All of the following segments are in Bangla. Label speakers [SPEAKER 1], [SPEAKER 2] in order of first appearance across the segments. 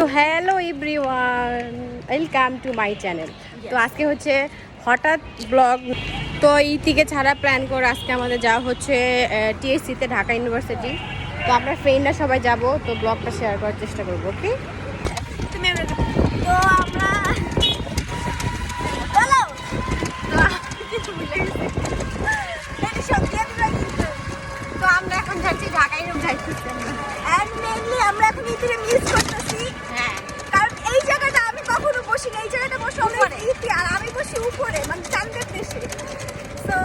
[SPEAKER 1] তো hello everyone welcome to my channel. তো আজকে হচ্ছে হঠাৎ ব্লগ তো এই থেকে ছাড়া প্ল্যান করে আজকে আমাদের যাওয়া হচ্ছে টিএসসিতে ঢাকা ইউনিভার্সিটি। তো আমরা ফ্রেন্ডরা সবাই যাব তো ব্লগটা শেয়ার করার চেষ্টা করব ওকে?
[SPEAKER 2] তো
[SPEAKER 1] তো আমরা এখন যাচ্ছি ঢাকা ইউনিভার্সিটি।
[SPEAKER 2] আমরা এখন ইতিরে মিস করতেছি
[SPEAKER 1] হ্যাঁ
[SPEAKER 2] কারণ এই জায়গাটা আমি কখনো বসি না এই জায়গাটা বসে অনেক ইতি আর আমি বসি উপরে মানে চান্দের দেশে। তো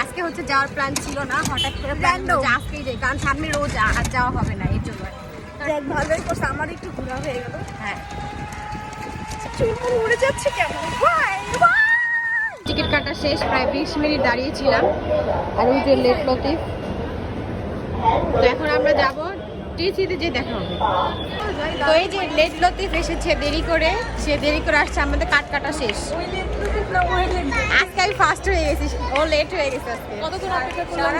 [SPEAKER 1] আজকে হচ্ছে যাওয়ার প্ল্যান ছিল না হঠাৎ করে প্ল্যান. আজকেই যাই কারণ সামনে রোজ আর যাওয়া হবে না এই জন্য।
[SPEAKER 2] দেখ ভালোই করছে আমার একটু ঘোরা হয়ে গেল।
[SPEAKER 1] হ্যাঁ।
[SPEAKER 2] চুল উড়ে যাচ্ছে?
[SPEAKER 1] টিকিট কাটা শেষ প্রায় বিশ মিনিট দাঁড়িয়েছিলাম। আর ওই যে লেট লতিফ। তো এখন আমরা যাব টিসিতে যে দেখা হবে। তো এই যে লেট লতিফ এসেছে দেরি করে সে দেরি করে আসছে আমাদের কাট কাটা শেষ। আজকে আমি ফার্স্ট হয়ে গেছি ও লেট হয়ে গেছে আজকে।
[SPEAKER 3] কতক্ষণ অপেক্ষা করলাম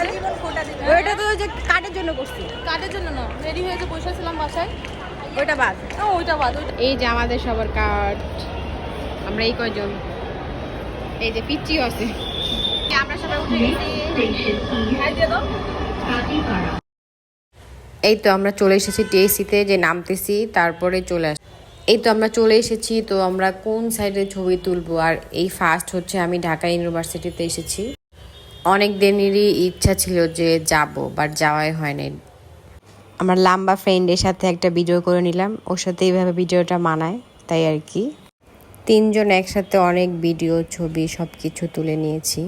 [SPEAKER 2] কোটা
[SPEAKER 1] ওইটা তো যে কাটের জন্য করছি।
[SPEAKER 3] কার্ডের জন্য না রেডি হয়ে যে বসেছিলাম বাসায়।
[SPEAKER 1] ওইটা বাদ।
[SPEAKER 3] ও ওইটা বাদ
[SPEAKER 1] এই যে আমাদের সবার কার্ড আমরা এই কয়জন? এই যে পিচ্চিও আছে। আমরা সবাই উঠে গেছি। এই তো আমরা চলে এসেছি টিএসসিতে যে নামতেছি, তারপরে চলে আস এই তো আমরা চলে এসেছি, তো আমরা কোন সাইডে ছবি তুলবো? আর এই ফার্স্ট হচ্ছে আমি ঢাকা ইউনিভার্সিটিতে এসেছি। অনেক দিনেরই ইচ্ছা ছিল যে যাব বাট যাওয়াই হয়নি আমার লাম্বা ফ্রেন্ডের সাথে একটা ভিডিও করে নিলাম, ওর সাথে এইভাবে ভিডিওটা মানায়, তাই আর কি। তিনজন একসাথে অনেক ভিডিও ছবি সব কিছু তুলে নিয়েছি।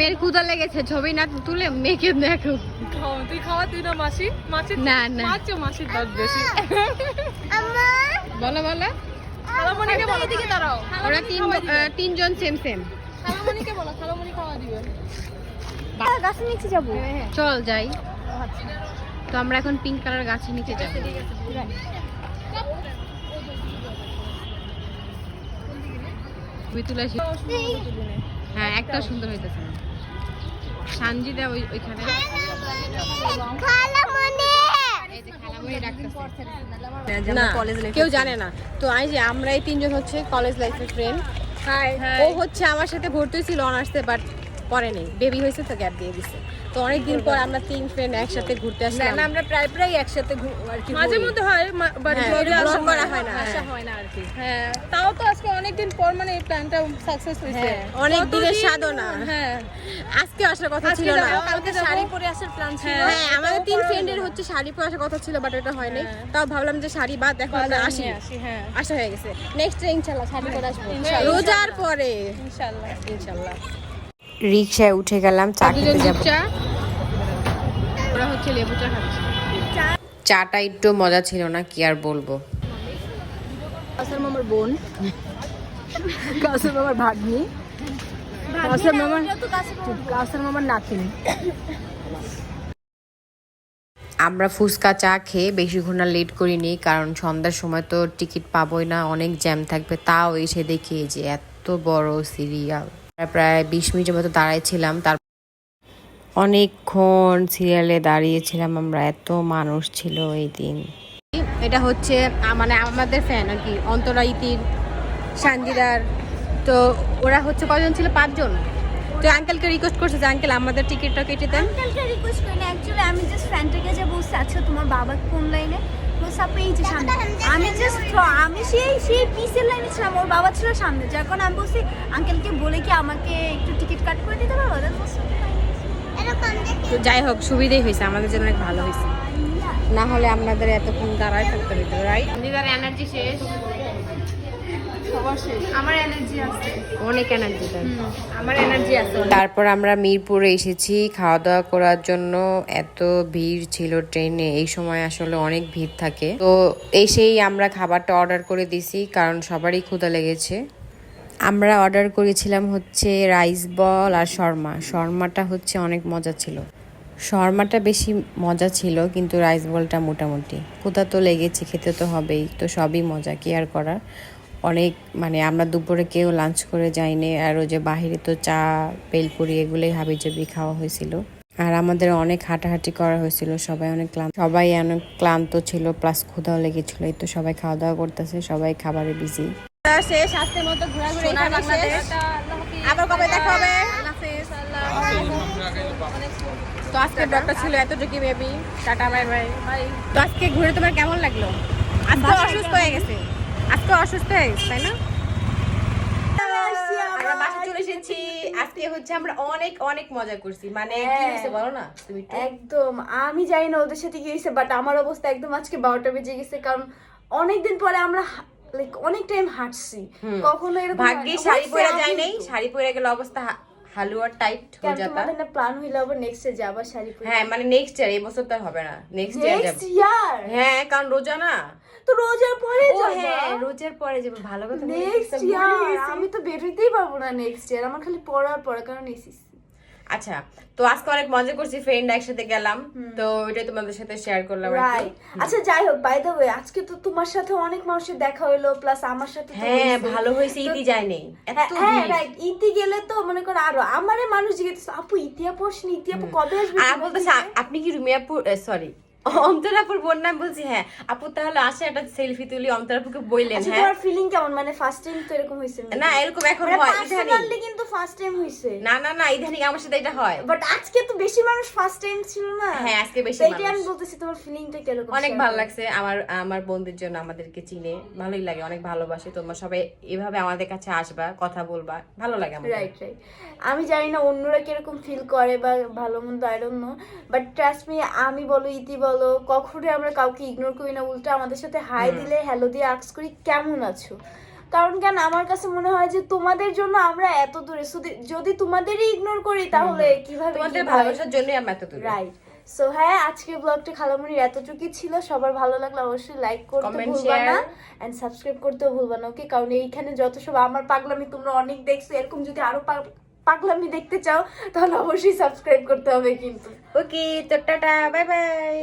[SPEAKER 1] মেয়ের ক্ষুদা লেগেছে ছবি না তুলে মেয়েকে দেখো।
[SPEAKER 3] তুই খাওয়া তুই না মাসি? মাছের
[SPEAKER 1] না, না।
[SPEAKER 3] মাছও মাসির দাঁত বেশি।
[SPEAKER 1] বলো বলো।
[SPEAKER 3] খালামণিকে বলো। এদিকে দাঁড়াও।
[SPEAKER 1] ওরা তিন তিনজন সেম সেম
[SPEAKER 3] খালামণিকে বলো খালামণি খাওয়া দিবে।
[SPEAKER 2] গাছে নিচে যাব।
[SPEAKER 1] চল যাই। তো আমরা এখন পিঙ্ক কালার গাছের নিচে যাব। হ্যাঁ একটা সুন্দর হইতেছে না। সানজিদা ওই ওইখানে কেউ জানে না। তো আই যে আমরা এই তিনজন হচ্ছে কলেজ লাইফের ফ্রেন্ড ও হচ্ছে আমার সাথে ভর্তি ছিল অনার্সে বাট পরে নেই। বেবি হয়েছে তো গ্যাপ দিয়ে দিছে। তো অনেক দিন পর আমরা তিন ফ্রেন্ড একসাথে ঘুরতে আসলাম।
[SPEAKER 2] আমরা প্রায় প্রায় একসাথে আর কি
[SPEAKER 3] মাঝে মধ্যে হয় বাট
[SPEAKER 1] হ্যাঁ,
[SPEAKER 3] আসা
[SPEAKER 1] করা হয় না,
[SPEAKER 3] আসা
[SPEAKER 1] হ্যাঁ।
[SPEAKER 3] হয় না আর কি। হ্যাঁ তাও তো আজকে অনেকদিন পর মানে এই প্ল্যানটা সাকসেস হয়েছে।
[SPEAKER 1] হ্যাঁ, অনেক দিনের সাধনা।
[SPEAKER 3] হ্যাঁ।
[SPEAKER 1] আজকে আসার কথা ছিল না।
[SPEAKER 3] কালকে
[SPEAKER 2] শাড়ি পরে আসার প্ল্যান ছিল।
[SPEAKER 3] হ্যাঁ।
[SPEAKER 1] আমাদের তিন ফ্রেন্ডের হচ্ছে শাড়ি পরে আসার কথা ছিল বাট ওটা হয়নি। তাও ভাবলাম যে শাড়ি বাদ আমরা আসি।
[SPEAKER 3] আসি হ্যাঁ।
[SPEAKER 1] আসা হয়ে গেছে। নেক্সট ইনশাল্লাহ শাড়ি পরে আসব। রোজার পরে।
[SPEAKER 3] ইনশাআল্লাহ
[SPEAKER 1] ইনশাল্লাহ।
[SPEAKER 4] রিক্সায় উঠে গেলাম চা খেতে যাব
[SPEAKER 1] ওরা হচ্ছে লেবু চা খাচ্ছে।
[SPEAKER 4] চাটা একটু মজা ছিল না কি আর বলব?
[SPEAKER 2] কাসের মামার বোন। কাসের মামার ভাগ্নি। কাসের মামার কাসের মামার নাতিনি।
[SPEAKER 4] আমরা ফুচকা চা খেয়ে বেশিক্ষণ আর লেট করিনি কারণ সন্ধ্যার সময় তো টিকিট পাবোই না অনেক জ্যাম থাকবে তাও এসে দেখি যে এত বড় সিরিয়াল প্রায় বিশ মিনিটের মতো দাঁড়াইছিলাম। তার অনেকক্ষণ সিরিয়ালে দাঁড়িয়েছিলাম আমরা। এত মানুষ ছিল এই দিন।
[SPEAKER 1] এটা হচ্ছে মানে আমাদের ফ্যান আর কি অন্তরা ইতির সানজিদার। তো ওরা হচ্ছে কজন ছিল? পাঁচজন। তো আঙ্কেলকে রিকোয়েস্ট করছে যে আঙ্কেল আমাদের টিকিটটা কেটে দেন।
[SPEAKER 2] আঙ্কেলকে রিকোয়েস্ট করি না অ্যাকচুয়ালি আমি জাস্ট ফ্রেন্ডটাকে যে বলছি আচ্ছা তোমার বাবা কোন লাইনে বলছে আপু এই যে সামনে। সেই সেই পিসের লাইনে ছিলাম ওর বাবা ছিল সামনে। যার কারণে আমি বলছি আঙ্কেলকে বলে কি আমাকে একটু টিকিট কাট করে দিতে পারব
[SPEAKER 1] তো যাই হোক সুবিধাই হয়েছে। আমাদের জন্য অনেক ভালো হয়েছে। না হলে আপনাদের এতক্ষণ দাঁড়ায় থাকতে হতো রাইট এনার্জি শেষ।
[SPEAKER 3] সবার শেষ। আমার এনার্জি আছে।
[SPEAKER 1] অনেক এনার্জি
[SPEAKER 3] আমার এনার্জি আছে
[SPEAKER 4] তারপর আমরা মিরপুরে এসেছি খাওয়া দাওয়া করার জন্য। এত ভিড় ছিল ট্রেনে এই সময় আসলে অনেক ভিড় থাকে। তো এসেই আমরা খাবারটা অর্ডার করে দিছি কারণ সবারই ক্ষুধা লেগেছে। আমরা অর্ডার করেছিলাম হচ্ছে রাইস বল আর শর্মা। শর্মাটা হচ্ছে অনেক মজা ছিল। শর্মাটা বেশি মজা ছিল কিন্তু রাইস বলটা মোটামুটি। ক্ষুধা তো লেগেছে খেতে তো হবেই তো সবই মজা কি আর করার? অনেক মানে আমরা দুপুরে কেউ লাঞ্চ করে যাইনি। আর ওই যে বাহিরে তো চা বেলপুরি এগুলোই হাবিজাবি খাওয়া হয়েছিল। আর আমাদের অনেক হাঁটাহাঁটি করা হয়েছিল সবাই অনেক ক্লান্ত। সবাই অনেক ক্লান্ত ছিল প্লাস ক্ষুধাও লেগেছিল। এই তো সবাই খাওয়া দাওয়া করতেছে সবাই খাবারে বিজি
[SPEAKER 3] শেষ আজকের মতো ঘোরাঘুরি এখানে আবার কবে দেখা হবে? তো আজকের ব্লগটা ছিল এতটুকু বেবি টাটা বাই বাই তো আজকে ঘুরে তোমার কেমন লাগল? আজকে অসুস্থ হয়ে গেছে। আজকে অসুস্থ হয়ে গেছে তাই না?
[SPEAKER 4] আমরা। বাসা চলে এসেছি। আজকে হচ্ছে আমরা অনেক অনেক মজা করছি। মানে কি হয়েছে বলো না? তুমি
[SPEAKER 2] একদম। আমি জানি না ওদের সাথে কি হয়েছে বাট আমার অবস্থা একদম আজকে বারোটা বেজে গেছে কারণ অনেকদিন পরে আমরা লাইক অনেক টাইম হাঁটছি। কখনো এরকম
[SPEAKER 4] ভাগ্যে শাড়ি পরে যায় নাই শাড়ি পরে গেলে অবস্থা হালুয়া টাইট হয়ে যাতা।
[SPEAKER 2] তোমাদের না প্ল্যান হইল আবার নেক্সট এ যাবার শাড়ি পরে?
[SPEAKER 4] হ্যাঁ মানে নেক্সট ইয়ার এই বছর তো হবে না। নেক্সট ইয়ার
[SPEAKER 2] নেক্সট ইয়ার
[SPEAKER 4] হ্যাঁ কারণ রোজা না।
[SPEAKER 2] তো রোজার পরে
[SPEAKER 4] ও হ্যাঁ রোজার পরে যাব। ভালো কথা
[SPEAKER 2] নেক্সট ইয়ার আমি তো বেরোতেই পারব না নেক্সট ইয়ার আমার খালি পড়ার পড়া কারণ এসিসি
[SPEAKER 4] আচ্ছা তো আজকে অনেক মজা করছি ফ্রেন্ড একসাথে গেলাম। তো ওইটাই তোমাদের সাথে শেয়ার করলাম
[SPEAKER 2] আচ্ছা যাই হোক বাই দ্য ওয়ে আজকে তো তোমার সাথে অনেক মানুষের দেখা হলো প্লাস আমার সাথে
[SPEAKER 4] হ্যাঁ ভালো হয়েছে ইতি যায় নেই।
[SPEAKER 2] হ্যাঁ রাইট ইতি গেলে তো মনে করো আরও আমারে মানুষ জিজ্ঞেস আপু ইতি আপু আসেনি? ইতি আপু কবে আসবে
[SPEAKER 4] আর বলতেছে আপনি কি রুমিয়াপুর সরি অন্তরাপুর বোন নাম বলছি হ্যাঁ আপু তাহলে আসে একটা সেলফি তুলি অন্তরাপুকে বললেন
[SPEAKER 2] আচ্ছা
[SPEAKER 4] হ্যাঁ।
[SPEAKER 2] তোমার ফিলিং কেমন? মানে ফার্স্ট টাইম তো এরকম হয়েছে
[SPEAKER 4] না এরকম এখন
[SPEAKER 2] মানে
[SPEAKER 4] হয় ইদানিং।
[SPEAKER 2] কিন্তু ফার্স্ট টাইম হয়েছে।
[SPEAKER 4] না না না ইদানিং আমার সাথে এটা হয়।
[SPEAKER 2] বাট আজকে তো বেশি মানুষ ফার্স্ট টাইম ছিল না?
[SPEAKER 4] হ্যাঁ, আজকে বেশি মানুষ।
[SPEAKER 2] আমি বলতেছি তোমার ফিলিংটা কীরকম
[SPEAKER 4] অনেক ভালো লাগছে আমার আমার বন্ধুর জন্য আমাদেরকে চিনে। ভালোই লাগে অনেক ভালোবাসে তোমরা সবাই এভাবে আমাদের কাছে আসবা কথা বলবা। ভালো লাগে আমার
[SPEAKER 2] রাইট রাইট আমি জানি না অন্যরা কীরকম ফিল করে বা ভালো মন্দ I don't know but trust me আমি বলো ইতি বলো কখনোই আমরা কাউকে ইগনোর করি না উল্টা আমাদের সাথে হাই দিলে হ্যালো দিয়ে আক্স করি কেমন আছো? কারণ কেন আমার কাছে মনে হয় যে তোমাদের জন্য আমরা এত দূরে যদি- তোমাদেরই ইগনোর করি তাহলে কীভাবে
[SPEAKER 4] তোমাদের ভালোবাসার জন্যই আমরা এত দূরে।
[SPEAKER 2] রাইট সো হ্যাঁ আজকের ব্লগটা খালামুনির এতটুকুই ছিল। সবার ভালো লাগলে অবশ্যই লাইক করতে ভুলবা না. এন্ড সাবস্ক্রাইব করতেও ভুলবা না ওকে কারণ এইখানে যত সব আমার পাগলামি তোমরা অনেক দেখছ এরকম যদি আরও পাগ- পাগলামি দেখতে চাও তাহলে অবশ্যই সাবস্ক্রাইব করতে হবে কিন্তু।
[SPEAKER 4] ওকে তো টাটা বাই বাই